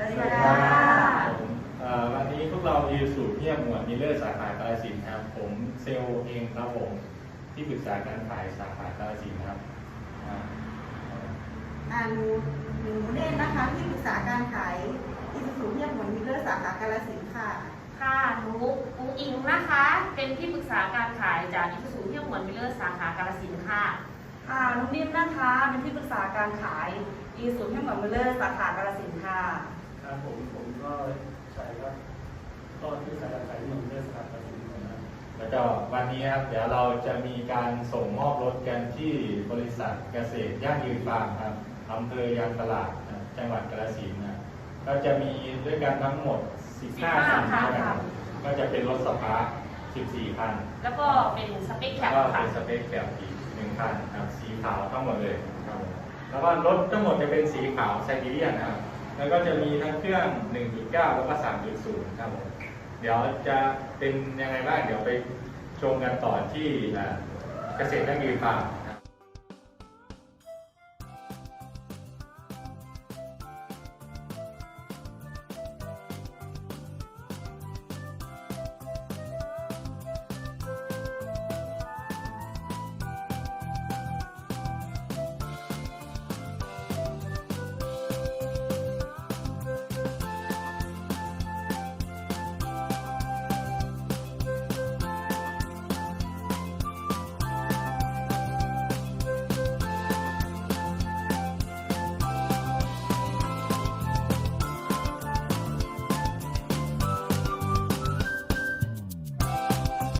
สวัสดีค่ะผมเอ่อวันนี้พวกเราอยู่สู่เทียบหมวดมิลเลอร์สาขากาฬสินธุ์ครับ ผมเซลล์เองครับผมที่ปรึกษาการขายสาขากาฬสินธุ์ครับอ่าอ่าหนูหนูเน่นนะคะที่ปรึกษาการขายอิสุสุเทียบหมวนมิลเลอร์สาขากาลสินธุ์ค่ะ ค่ะหนูอุ้งอิงนะคะ เป็นที่ปรึกษาการขายจากอิสุสุเที่ยวหมวนมิลเลอร์สาขากาลสินธุ์ค่ะค่ะน้องนิ่มนะคะ เป็นที่ปรึกษาการขายอีศูนย์ที่หมอนมิลเลอร์สาขากาฬสินธุ์ค่ะ ครับผมผมก็ใช้ครับก็ที่สายการขายเมืองเทศบาลปทุมนะครับแล้วก็วันนี้ครับเดี๋ยวเราจะมีการส่งมอบรถกันที่บริษัทเกษตรย่างยืนฟาร์มครับอำเภอยางตลาดนะจังหวัดกาฬสินธุ์นะก็จะมีด้วยกันทั้งหมด 15คัน15คันนะครับก็จะเป็นรถสปาร์ค14คันแล้วก็เป็นสเปคแคแล้วปก็ค่ะเป็นสเปคแบบอีกหนึ่งคันครับสีขาวทั้งหมดเลยครับผมแล้วก็รถทั้งหมดจะเป็นสีขาวไซบีเรียนนะครับ แล้วก็จะมีทั้งเครื่อง 1.9 แล้วก็ 3.0 ครับผมเดี๋ยวจะเป็นยังไงบ้างเดี๋ยวไปชมกันต่อที่เกษตรยั่งยืนฟาร์ม